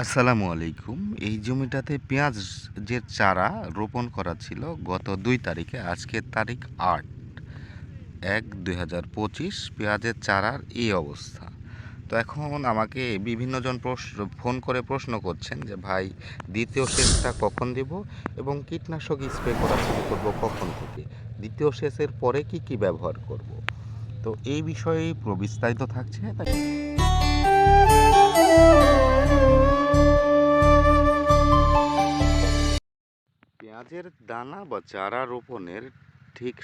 আসসালামু আলাইকুম। এই জমিটাতে পেঁয়াজ যে চারা রোপণ করা ছিল গত দুই তারিখে আজকের তারিখ আট এক দুই হাজার পঁচিশ, পেঁয়াজের চারার এই অবস্থা। তো এখন আমাকে বিভিন্নজন প্রশ্ন, ফোন করে প্রশ্ন করছেন যে, ভাই, দ্বিতীয় সেচটা কখন দেব এবং কীটনাশক স্প্রে করা শুরু করব কখন থেকে? দ্বিতীয় সেচের পরে কি কি ব্যবহার করব? তো এই বিষয়ে প্রবিস্তারিত থাকছে পেঁয়াজের দানা বা চারা রোপণের ঠিক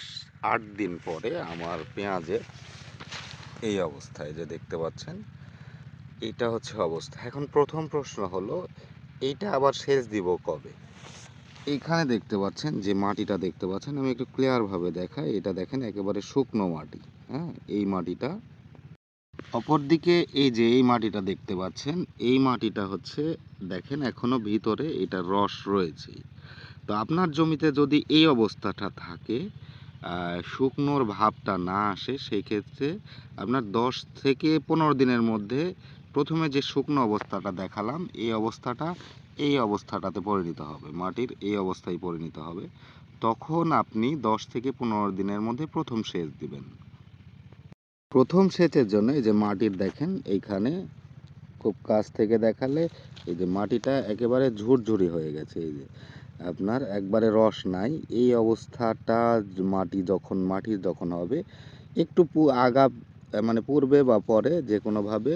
আট দিন পরে আমার পেঁয়াজের এই অবস্থায় যে দেখতে পাচ্ছেন, এটা হচ্ছে অবস্থা। এখন প্রথম প্রশ্ন হলো এইটা আবার সেচ দিব কবে? এখানে দেখতে পাচ্ছেন, যে মাটিটা দেখতে পাচ্ছেন, আমি একটু ক্লিয়ারভাবে দেখাই। এটা দেখেন, একেবারে শুকনো মাটি হ্যাঁ? এই মাটিটা। অপরদিকে এই যে এই মাটিটা দেখতে পাচ্ছেন, এই মাটিটা হচ্ছে, দেখেন, এখনও ভিতরে এটা রস রয়েছে। তো আপনার জমিতে যদি এই অবস্থাটা থাকে শুকনোর ভাবটা না আসে, সেই ক্ষেত্রে আপনার দশ থেকে পনেরো দিনের মধ্যে প্রথমে যে শুকনো অবস্থাটা দেখালাম, এই অবস্থাটা এই অবস্থাটাতে পরিণত হবে, মাটির এই অবস্থায় পরিণত হবে। তখন আপনি দশ থেকে পনেরো দিনের মধ্যে প্রথম সেচ দিবেন। প্রথম সেচের জন্য এই যে মাটির দেখেন, এইখানে খুব কাছ থেকে দেখালে এই যে মাটিটা একেবারে ঝুরঝুরি হয়ে গেছে, এই যে। আপনার একবারে রস নাই। এই অবস্থাটা মাটি যখন মাটি যখন হবে, একটু আগা মানে পূর্বে বা পরে যে কোনোভাবে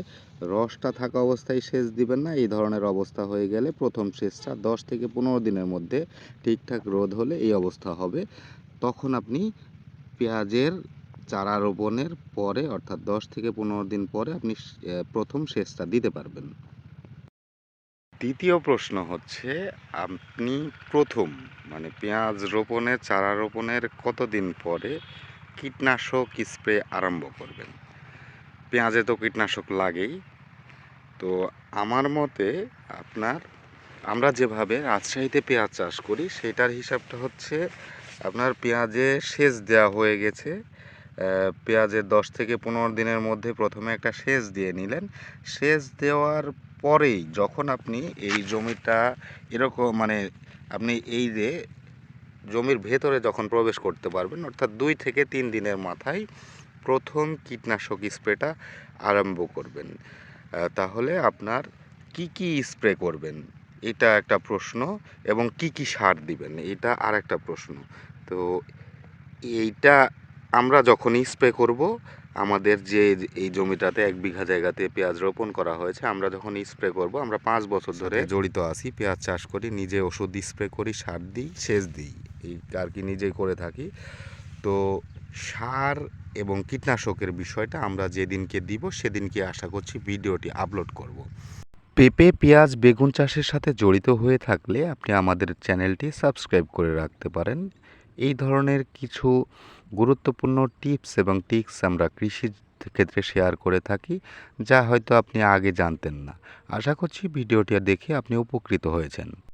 রসটা থাকা অবস্থায় সেচ দিবেন না। এই ধরনের অবস্থা হয়ে গেলে প্রথম সেচটা দশ থেকে পনেরো দিনের মধ্যে ঠিকঠাক রোদ হলে এই অবস্থা হবে। তখন আপনি পেঁয়াজের চারা রোপণের পরে, অর্থাৎ দশ থেকে পনেরো দিন পরে আপনি প্রথম সেচটা দিতে পারবেন। দ্বিতীয় প্রশ্ন হচ্ছে, আপনি প্রথম মানে পেঁয়াজ রোপণের, চারা রোপণের কতদিন পরে কীটনাশক স্প্রে আরম্ভ করবেন? পেঁয়াজে তো কীটনাশক লাগেই। তো আমার মতে আপনার, আমরা যেভাবে রাজশাহীতে পেঁয়াজ চাষ করি, সেটার হিসাবটা হচ্ছে আপনার পেঁয়াজে সেচ দেওয়া হয়ে গেছে। পেঁয়াজের দশ থেকে পনেরো দিনের মধ্যে প্রথমে একটা সেচ দিয়ে নিলেন। সেচ দেওয়ার পরেই যখন আপনি এই জমিটা এরকম মানে আপনি এই যে জমির ভেতরে যখন প্রবেশ করতে পারবেন, অর্থাৎ দুই থেকে তিন দিনের মাথায় প্রথম কীটনাশক স্প্রেটা আরম্ভ করবেন। তাহলে আপনার কি কি স্প্রে করবেন? এটা একটা প্রশ্ন এবং কি কি সার দিবেন? এটা আর একটা প্রশ্ন। তো এইটা আমরা যখনই স্প্রে করব, আমাদের যে এই জমিটাতে এক বিঘা জায়গাতে পেঁয়াজ রোপণ করা হয়েছে, আমরা যখন স্প্রে করব, আমরা পাঁচ বছর ধরে জড়িত আছি, পেঁয়াজ চাষ করি, নিজে ওষুধ স্প্রে করি, সার দিই, সেচ দিই, এই আর কি নিজেই করে থাকি। তো সার এবং কীটনাশকের বিষয়টা আমরা যেদিনকে দিব, সেদিনকে আশা করছি ভিডিওটি আপলোড করব। পেঁপে, পেঁয়াজ, বেগুন চাষের সাথে জড়িত হয়ে থাকলে আপনি আমাদের চ্যানেলটি সাবস্ক্রাইব করে রাখতে পারেন। এই ধরনের কিছু গুরুত্বপূর্ণ টিপস এবং টিক্স আমরা কৃষির ক্ষেত্রে শেয়ার করে থাকি, যা হয়তো আপনি আগে জানতেন না। আশা করছি ভিডিওটি দেখে আপনি উপকৃত হয়েছেন।